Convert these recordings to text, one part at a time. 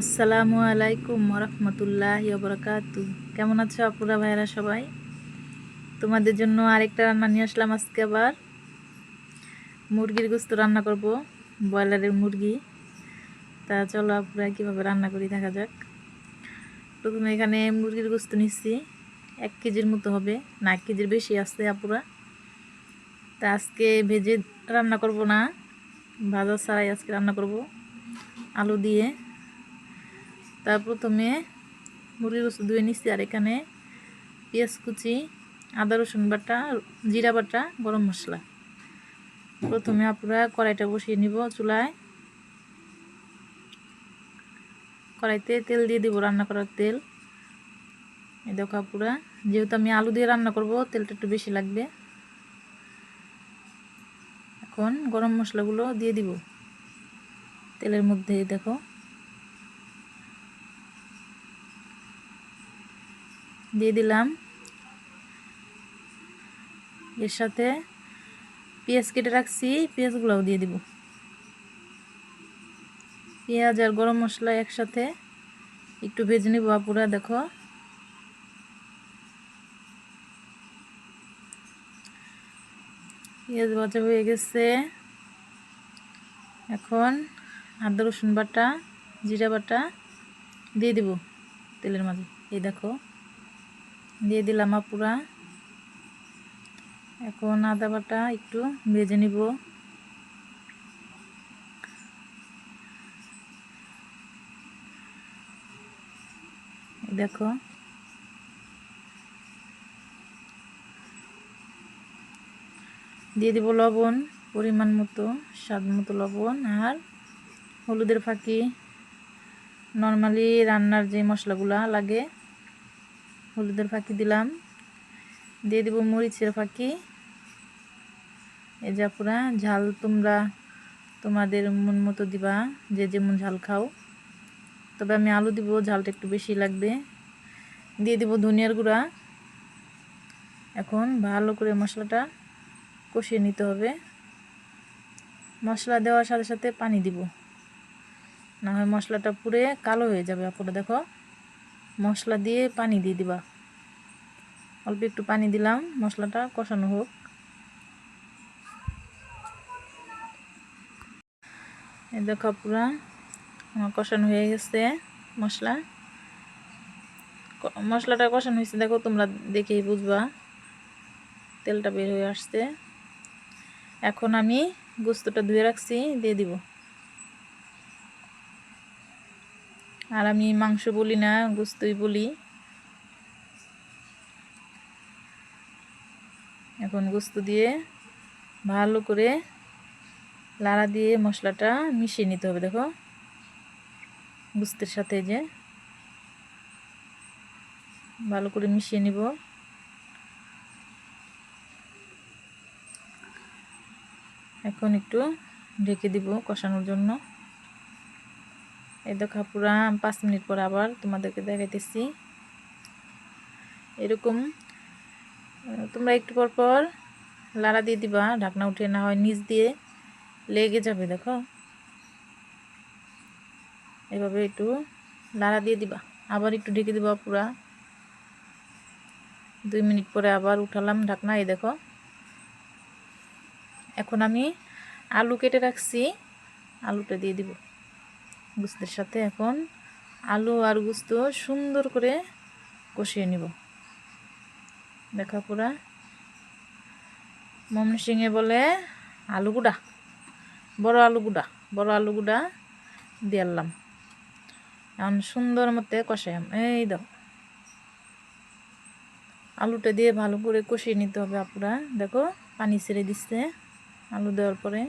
আসসালামু আলাইকুম রহমতুল্লাহ বরকাতু কেমন আছো আপুরা ভাইরা সবাই? তোমাদের জন্য আরেকটা রান্না নিয়ে আসলাম আজকে আবার। মুরগির গোস্ত রান্না করব, ব্রয়লারের মুরগি। তা চলো আপুরা কীভাবে রান্না করি দেখা যাক। প্রথমে এখানে মুরগির গোস্ত নিচ্ছি, এক কেজির মতো হবে, না, এক কেজির বেশি আসছে আপুরা। তা আজকে ভেজে রান্না করব না, ভাজা ছাড়াই আজকে রান্না করব, আলু দিয়ে। তার প্রথমে মুরগির গোস্ত ধুয়ে নিচ্ছি আর এখানে পেঁয়াজ কুচি, আদা রসুন বাটা, জিরা বাটা, গরম মশলা। প্রথমে আপনারা কড়াইটা বসিয়ে নিব চুলায়। কড়াইতে তেল দিয়ে দিব রান্না করার তেল। এই দেখো আপুরা, যেহেতু আমি আলু দিয়ে রান্না করব, তেলটা একটু বেশি লাগবে। এখন গরম মশলাগুলো দিয়ে দিব। তেলের মধ্যে দেখো। দিয়ে দিলাম। এর সাথে পেঁয়াজ কেটে রাখছি, পেঁয়াজগুলোও দিয়ে দিব। পেঁয়াজ আর গরম মশলা একসাথে একটু ভেজে নিব পুরা দেখো। পেঁয়াজ ভাজা হয়ে গেছে। এখন আদা, রসুন বাটা, জিরা বাটা দিয়ে দিব তেলের মাঝে। এই দেখো। দিয়ে দিলাম আপুরা। এখন আদা বাটা একটু ভেজে নিব। দেখো। দিয়ে দিব লবণ, পরিমাণ মতো, স্বাদ মতো লবণ আর হলুদের ফাঁকি। নর্মালি রান্নার যে মশলাগুলা লাগে হলুদের ফাঁকি দিলাম। দিয়ে দেবো মরিচের ফাঁকি। এই যা পুরা ঝাল তোমরা তোমাদের মন মতো দিবা, যে যেমন ঝাল খাও। তবে আমি আলু দিব, ঝালটা একটু বেশি লাগবে। দিয়ে দিব ধনিয়ার গুঁড়া। এখন ভালো করে মশলাটা কষিয়ে নিতে হবে। মশলা দেওয়ার সাথে সাথে পানি দিব। না হয় মশলাটা পুড়ে কালো হয়ে যাবে আপনারা দেখো। মশলা দিয়ে পানি দিয়ে দিবা। অল্প একটু পানি দিলাম, মশলাটা কষানো হোক। দেখো পুরা, আমার কষানো হয়ে গেছে মশলা। মশলাটা কষানো হয়েছে, দেখো তোমরা দেখেই বুঝবা। তেলটা বের হয়ে আসছে। এখন আমি গোস্তটা ধুয়ে রাখছি, দিয়ে দিব। আর আমি মাংস বলি না গোস্তই বলি। এখন গোস্ত দিয়ে ভালো করে লাড়া দিয়ে মশলাটা মিশিয়ে নিতে হবে, দেখো। গোস্তের সাথে যে ভালো করে মিশিয়ে নিব। এখন একটু ঢেকে দিব কষানোর জন্য। এই দেখো পুরা পাঁচ মিনিট পর আবার তোমাদেরকে দেখাইতেছি। এরকম তোমরা একটু পর পর লাড়া দিয়ে দিবা, ঢাকনা উঠে না হয় নিচ দিয়ে লেগে যাবে, দেখো। এভাবে একটু লাড়া দিয়ে দিবা। আবার একটু ঢেকে দিবা পুরা। দুই মিনিট পরে আবার উঠালাম ঢাকনা, এই দেখো। এখন আমি আলু কেটে রাখছি, আলুটা দিয়ে দিব। গুস্তের সাথে এখন আলু আর গুস্ত সুন্দর করে কষিয়ে নিব। দেখা পুরা। মমন সিংয়ে বলে, আলু গুঁড়া, বড় আলু গুঁড়া, বড় আলু গুঁড়া দিয়ালাম এখন সুন্দর মতে কষাইম এই দাও। আলুটা দিয়ে ভালো করে কষিয়ে নিতে হবে আপুরা। দেখো, পানি ছেড়ে দিচ্ছে আলু দেওয়ার পরে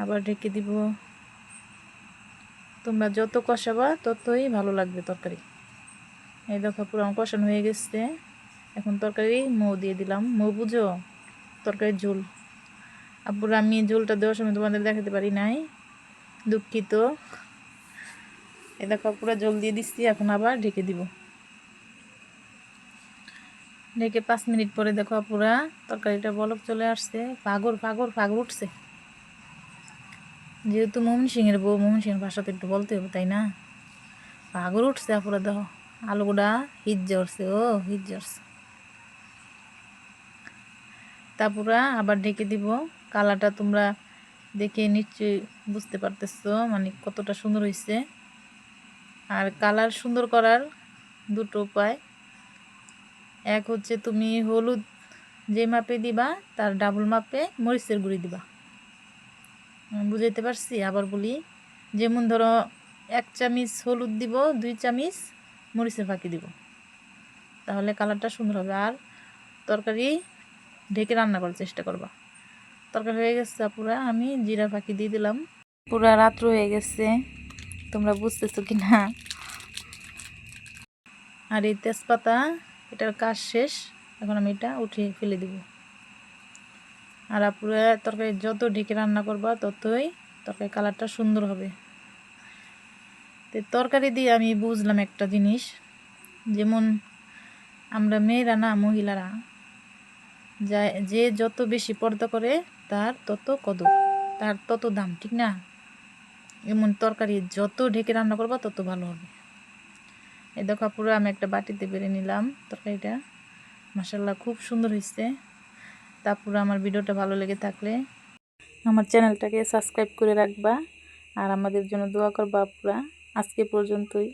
আবার ঢেকে দিব। তোমরা যত কষাবা, ততই ভালো লাগবে তরকারি। এই দেখো, পুরো আমার কষানো হয়ে গেছে। এখন তরকারি মৌ দিয়ে দিলাম। মৌ বুঝো? তরকারির ঝোল। আপুর আমি ঝোলটা দেওয়ার সময় তোমাদের দেখাতে পারি নাই। দুঃখিত। এ দেখো, পুরো জল দিয়ে দিচ্ছি। এখন আবার ঢেকে দিব। ঢেকে পাঁচ মিনিট পরে দেখো পুরা তরকারিটা বলক চলে আসছে। ফাগর ফাগর ফাগর উঠছে। যেহেতু মোহন সিংয়ের বউ মোহন সিংয়ের ভাষা তো একটু বলতে হবে, তাই না? পাগল উঠছে আপুরা দেহ আলুগুড়া হিজ্জে উঠছে ও হিজ্জে উঠছে তারপরা আবার ঢেকে দিব। কালারটা তোমরা দেখে নিশ্চয়ই বুঝতে পারতেছো মানে কতটা সুন্দর হয়েছে আর কালার সুন্দর করার দুটো উপায়। এক হচ্ছে তুমি হলুদ যে মাপে দিবা, তার ডাবল মাপে মরিচের গুঁড়ি দিবা। বুঝাইতে পারছি, আবার বলি। যেমন ধরো, এক চামিচ হলুদ দিব, দুই চামিচ মরিচের ফাঁকি দিব। তাহলে কালারটা সুন্দর হবে। আর তরকারি ঢেকে রান্না করার চেষ্টা করবা। তরকারি হয়ে গেছে পুরা, আমি জিরা ফাঁকি দিয়ে দিলাম। পুরা রাত্র হয়ে গেছে, তোমরা বুঝতেছো কি না আর এই তেজপাতা, এটার কাজ শেষ। এখন আমি এটা উঠিয়ে ফেলে দিব। আর আপুরা তরকারি যত ঢেকে রান্না করবা, ততই তরকারি কালারটা সুন্দর হবে। তো তরকারি দিয়ে আমি বুঝলাম একটা জিনিস, যেমন আমরা মেয়েরা না, মহিলারা যা যে যত বেশি পর্দা করে, তার তত কদর, তার তত দাম, ঠিক না? এমন তরকারি যত ঢেকে রান্না করবা, তত ভালো হবে। এই দেখো পুরো আমি একটা বাটিতে বেড়ে নিলাম তরকারিটা। মাসাল্লাহ খুব সুন্দর হয়েছে তারপরে আমার ভিডিওটা ভালো লেগে থাকলে আমার চ্যানেলটাকে সাবস্ক্রাইব করে রাখবা আর আমাদের জন্য দোয়া করবা আপুরা। আজকে পর্যন্তই।